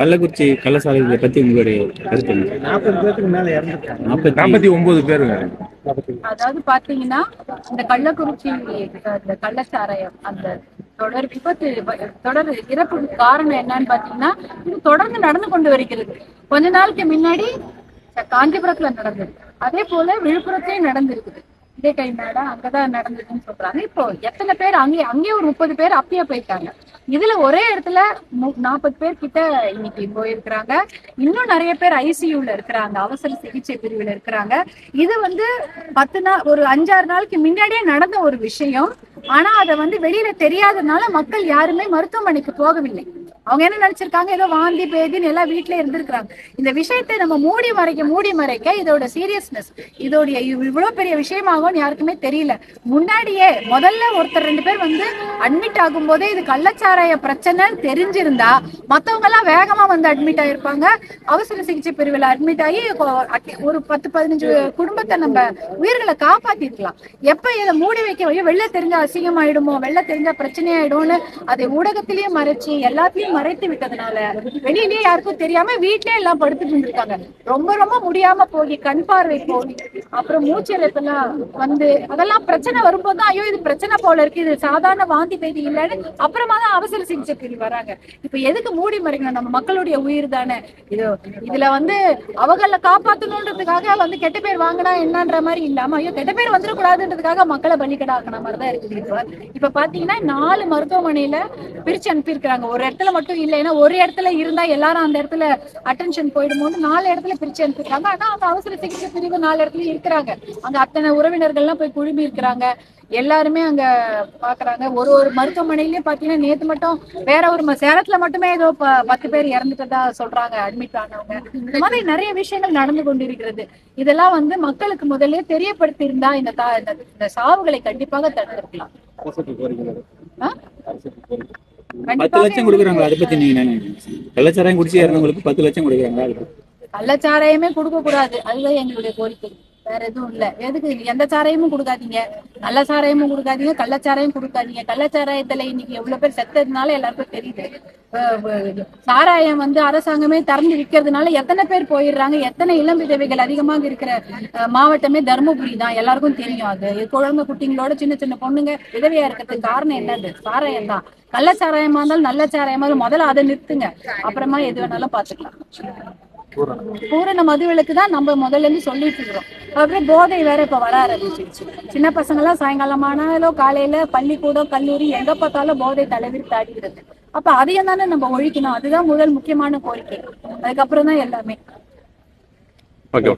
கள்ளக்குறிச்சி கள்ளசாலைகளை பத்தி உங்களுடைய கருத்து என்ன? நாற்பது பேருக்கு மேல இறந்துட்டாங்க நாற்பத்தி நாற்பத்தி ஒன்பது பேருங்க. அதாவது பாத்தீங்கன்னா இந்த கள்ளக்குறிச்சி இந்த கள்ளச்சாராயம் அந்த தொடர் விபத்து தொடர் இறப்புக்கு காரணம் என்னன்னு பாத்தீங்கன்னா இது தொடர்ந்து நடந்து கொண்டு வருகிறது. கொஞ்ச நாளுக்கு முன்னாடி காஞ்சிபுரத்துல நடந்தது. அதே போல விழுப்புரத்திலயும் நடந்திருக்குது. இதே கை மேடா அங்கதான் நடந்ததுன்னு சொல்றாங்க. இப்போ எத்தனை பேர் அங்கே அங்கேயே ஒரு முப்பது பேர் அப்பயே போயிட்டாங்க. இதுல ஒரே இடத்துல நாற்பது பேர் கிட்ட இன்னைக்கு போயிருக்கிறாங்க. இன்னும் நிறைய பேர் ஐசியூல இருக்கிறாங்க. அவசர சிகிச்சை பிரிவுல இருக்கிறாங்க. இது வந்து பத்து நாள் ஒரு அஞ்சாறு நாளுக்கு முன்னாடியே நடந்த ஒரு விஷயம். ஆனா அதை வந்து வெளியில தெரியாததுனால மக்கள் யாருமே மருத்துவமனைக்கு போகவில்லை. அவங்க என்ன நினைச்சிருக்காங்க? ஏதோ வாந்தி பேதின்னு எல்லாம் வீட்டுல இருந்திருக்கிறாங்க. இந்த விஷயத்தை நம்ம மூடி மறைக்க மூடி மறைக்க இதோட சீரியஸ்னஸ் இதோடைய இவ்- இவ்வளவு பெரிய விஷயமாகும்னு யாருக்குமே தெரியல. முன்னாடியே முதல்ல ஒருத்தர் ரெண்டு பேர் வந்து அட்மிட் ஆகும் போதே இது கள்ளச்சாராய பிரச்சனை தெரிஞ்சிருந்தா மத்தவங்க எல்லாம் வேகமா வந்து அட்மிட் ஆயிருப்பாங்க. அவசர சிகிச்சை பிரிவில் அட்மிட் ஆகி ஒரு பத்து பதினஞ்சு குடும்பத்தை நம்ம உயிர்களை காப்பாத்திருக்கலாம். எப்ப இதை மூடி வைக்க ஐயோ வெளில தெரிஞ்சா அசிங்கமாயிடுமோ வெளில தெரிஞ்சா பிரச்சனையாயிடும்னு அதை ஊடகத்திலயும் மறைச்சு எல்லாத்தையும் மறைத்து விட்டதுனால வெளியிலேயே யாருக்கும் தெரியாம வீட்லயே எல்லாம் படுத்துட்டு இருந்திருக்காங்க. ரொம்ப ரொம்ப முடியாம போய் கண் பார்வை போய் அப்புறம் மூச்சிறைப்பெல்லாம் வந்து அதெல்லாம் பிரச்சனை வரும்போது ஐயோ இது பிரச்சனை போல இருக்கு இது சாதாரண வாந்தி பேதி இல்லைன்னு அப்புறமா தான் அவசர சிகிச்சைக்கு வராங்க. இப்ப எதுக்கு மூடி மறைக்கணும்? நம்ம மக்களுடைய உயிர் தானே. இது இதுல வந்து அவங்கள காப்பாத்தணுன்றதுக்காக வந்து கெட்ட பேர் வாங்கினா என்னன்ற மாதிரி இல்லாம ஐயோ கெட்ட பேர் வந்துடக்கூடாதுன்றதுக்காக மக்களை பலிக்கடாக்கின மாதிரி தான் இருக்குது. இப்ப இப்ப பாத்தீங்கன்னா நாலு மருத்துவமனையில பிரிச்சு அனுப்பியிருக்கிறாங்க. ஒரு இடத்துல மட்டும் இல்ல. ஏன்னா ஒரு இடத்துல இருந்தா எல்லாரும் அந்த இடத்துல அட்டென்ஷன் போயிடும்போது நாலு இடத்துல பிரிச்சு அனுப்பியிருக்காங்க. ஆனா அந்த அவசர சிகிச்சை பிரிவு நாலு இடத்துல இருக்கிறாங்க. அங்க அத்தனை உறவினர்கள்லாம் போய் குழுமி இருக்கிறாங்க. எல்லாருமே அங்க பாக்குறாங்க. ஒரு ஒரு மருத்துவமனையிலயும் பாத்தீங்கன்னா நேத்து மட்டும் வேற ஒரு சேலத்துல மட்டுமே ஏதோ பத்து பேர் இறந்துட்டதா சொல்றாங்க அட்மிட் ஆனவங்க. இந்த மாதிரி நிறைய விஷயங்கள் நடந்து கொண்டிருக்கிறது. இதெல்லாம் வந்து மக்களுக்கு முதல்ல தெரியப்படுத்தி இருந்தா இந்த இந்த- சாவுகளை கண்டிப்பாக தடுத்திருக்கலாம்? பத்து லட்சம் கொடுக்குறாங்க அதை பத்தி நீங்க கள்ளச்சாராயம் குடிச்சு இறந்தவங்களுக்கு பத்து லட்சம் கொடுக்குறாங்க அது கள்ளச்சாராயமே கொடுக்க கூடாது. அதுதான் எங்களுடைய கோரிக்கை. வேற எதுவும் இல்ல. எதுக்கு? எந்த சாராயமும் கொடுக்காதீங்க. நல்ல சாராயமும் கொடுக்காதீங்க கள்ளச்சாராயம் கொடுக்காதீங்க. கள்ளச்சாராயத்துல இன்னைக்கு எவ்வளவு பேர் செத்ததுனால எல்லாருக்கும் தெரியுது. சாராயம் வந்து அரசாங்கமே திறந்து விற்கிறதுனால எத்தனை பேர் போயிடுறாங்க? எத்தனை இளம் விதவைகள் அதிகமாக இருக்கிற மாவட்டமே தருமபுரி தான். எல்லாருக்கும் தெரியும் அது. குழந்தை குட்டிங்களோட சின்ன சின்ன பொண்ணுங்க விதவையா இருக்கிறதுக்கு காரணம் என்னது? சாராயம் தான். கள்ள சாராயமா இருந்தாலும் நல்ல சாராயமா இருந்தாலும் முதல்ல அதை நிறுத்துங்க. அப்புறமா எது வேணாலும் பாத்துக்கலாம் பூரண மதுவிலக்கு தான் நம்ம முதல்ல இருந்து சொல்லிட்டு இருக்கிறோம். அப்புறம் போதை வேற இப்ப வர ஆரம்பிச்சிருச்சு. சின்ன பசங்க எல்லாம் சாயங்காலமானாலும் காலையில பள்ளிக்கூடம் கல்லூரி எங்க பார்த்தாலும் போதை தலைவிரித்து ஆடுகிறது அப்ப அதையும் தானே நம்ம ஒழிக்கணும். அதுதான் முதல் முக்கியமான கோரிக்கை. அதுக்கப்புறம் தான் எல்லாமே. ஓகே.